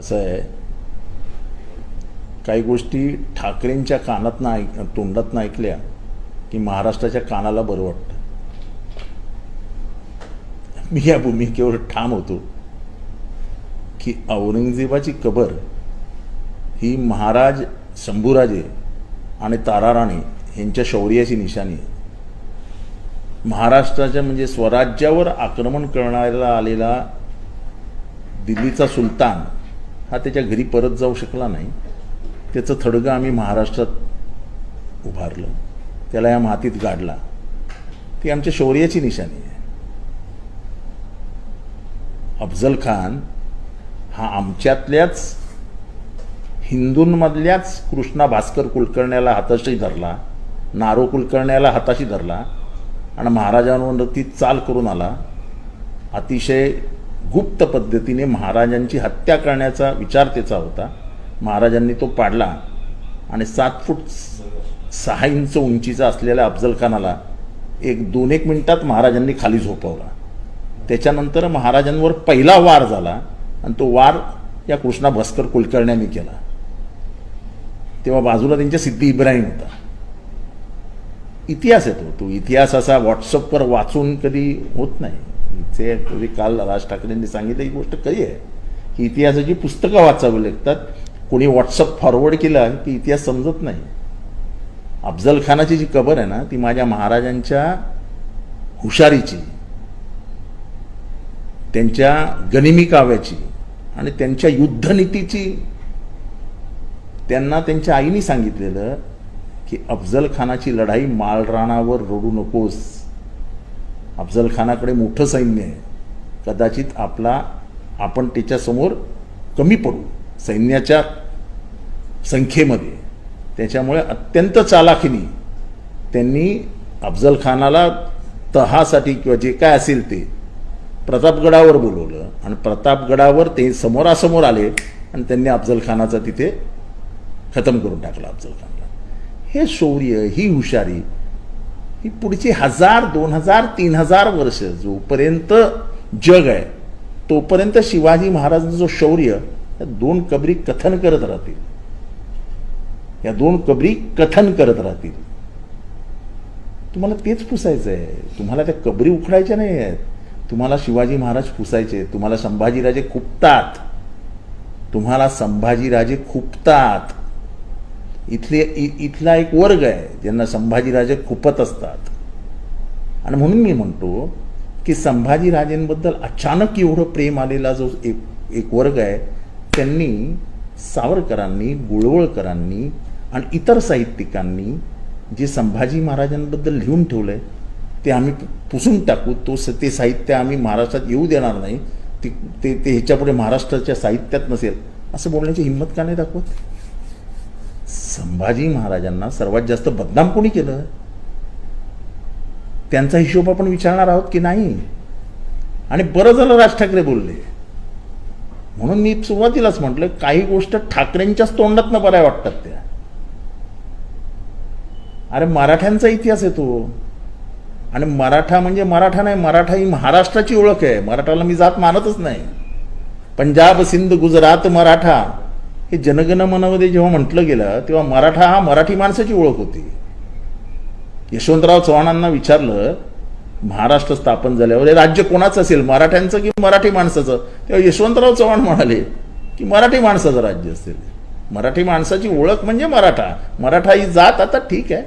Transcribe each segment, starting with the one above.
असं आहे. काही गोष्टी ठाकरेंच्या कानातनं ऐक तोंडातनं ऐकल्या की महाराष्ट्राच्या कानाला बरं वाटतं. मी या भूमिकेवर ठाम होतो की औरंगजेबाची कबर ही महाराज शंभूराजे आणि ताराराणी यांच्या शौर्याची निशाणी आहे. महाराष्ट्राच्या म्हणजे स्वराज्यावर आक्रमण करणारा आलेला दिल्लीचा सुलतान हा त्याच्या घरी परत जाऊ शकला नाही. त्याचं थडगं आम्ही महाराष्ट्रात उभारलं. त्याला या मातीत गाडला. ती आमच्या शौर्याची निशाणी आहे. अफजल खान हा आमच्यातल्याच हिंदूंमधल्याच कृष्णा भास्कर कुलकर्ण्याला हाताशी धरला नारो कुलकर्ण्याला हाताशी धरला आणि महाराजांवरती चाल करून आला. अतिशय गुप्त पद्धतीने महाराजांची हत्या करण्याचा विचार त्याचा होता. महाराजांनी तो पाडला आणि सात फूट सहा इंच उंचीचा असलेल्या अफजल खानाला एक दोन एक मिनिटात महाराजांनी खाली झोपवला. त्याच्यानंतर महाराजांवर पहिला वार झाला आणि तो वार या कृष्णा भास्कर कुलकर्ण्याने केला. तेव्हा बाजूला त्यांच्या सिद्धी इब्राहिम होता. इतिहास येतो. तो इतिहास असा व्हॉट्सअपवर वाचून कधी होत नाही. इथे कधी काल राज ठाकरेंनी सांगितलं ही गोष्ट खरी आहे. की इतिहासाची पुस्तकं वाचावी लागतात कोणी व्हॉट्सअप फॉरवर्ड केला की इतिहास समजत नाही. अफजल खानाची जी कबर आहे ना ती माझ्या महाराजांच्या हुशारीची त्यांच्या गनिमी काव्याची आणि त्यांच्या युद्धनीतीची त्यांना त्यांच्या आईने सांगितलेलं की अफजल खानाची लढाई माळराणावर रडू नकोस. अफजल खानाकडे मोठं सैन्य आहे. कदाचित आपला आपण त्याच्यासमोर कमी पडू सैन्याच्या संख्येमध्ये. त्याच्यामुळे अत्यंत चालाखीने त्यांनी अफजल खानाला तहासाठी किंवा जे काय असेल ते प्रतापगडावर बोलवलं आणि प्रतापगडावर ते समोरासमोर आले आणि त्यांनी अफजल खानाचा तिथे खतम करून टाकला अफजल खानला हे शौर्य ही हुशारी ही पुढची हजार दोन हजार तीन हजार वर्ष जोपर्यंत जग आहे तोपर्यंत शिवाजी महाराजांचं जो शौर्य या दोन कबरी कथन करत राहतील. या दोन कबरी कथन करत राहतील. तुम्हाला तेच पुसायचं आहे तुम्हाला त्या कबरी उखडायच्या नाही आहेत. तुम्हाला शिवाजी महाराज पुसायचे तुम्हाला संभाजीराजे खुपतात. तुम्हाला संभाजीराजे खुपतात. इथले इ- इथला एक वर्ग आहे ज्यांना संभाजीराजे खुपत असतात. आणि म्हणून मी म्हणतो की संभाजीराजेंबद्दल अचानक एवढं प्रेम आलेला जो एक एक वर्ग आहे त्यांनी सावरकरांनी गुळवळकरांनी आणि इतर साहित्यिकांनी जे संभाजी महाराजांबद्दल लिहून ठेवलं आहे ते आम्ही पुसून टाकू. तो स ते साहित्य आम्ही महाराष्ट्रात येऊ देणार नाही. ते ते ह्याच्यापुढे महाराष्ट्राच्या साहित्यात नसेल. असं बोलण्याची हिंमत का नाही दाखवत? संभाजी महाराजांना सर्वात जास्त बदनाम कोणी केलं? त्यांचा हिशोब आपण विचारणार आहोत की नाही? आणि बरं झालं राज ठाकरे बोलले. म्हणून मी सुरुवातीलाच म्हटलं काही गोष्ट ठाकरेंच्याच तोंडातनं बऱ्या वाटतात त्या. अरे मराठ्यांचा इतिहास येतो आणि मराठा म्हणजे मराठा नाही मराठा ही महाराष्ट्राची ओळख आहे. मराठाला मी जात मानतच नाही. पंजाब सिंध गुजरात मराठा. हे जनगण मनामध्ये जेव्हा म्हटलं गेलं तेव्हा मराठा हा मराठी माणसाची ओळख होती. यशवंतराव चव्हाणांना विचारलं महाराष्ट्र स्थापन झाल्यावर हे राज्य कोणाचं असेल? मराठ्यांचं की मराठी माणसाचं? तेव्हा यशवंतराव चव्हाण म्हणाले की मराठी माणसाचं राज्य असेल. मराठी माणसाची ओळख म्हणजे मराठा. मराठा ही जात आता ठीक आहे.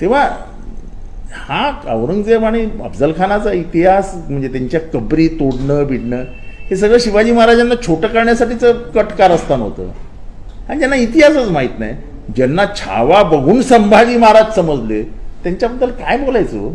तेव्हा हा औरंगजेब आणि अफजलखानाचा इतिहास म्हणजे त्यांच्या कबरी तोडणं बिडणं हे सगळं शिवाजी महाराजांना छोटं करण्यासाठीचं कट कारस्थान होतं. आणि ज्यांना इतिहासच माहीत नाही ज्यांना छावा बघून संभाजी महाराज समजले त्यांच्याबद्दल काय बोलायचं हो?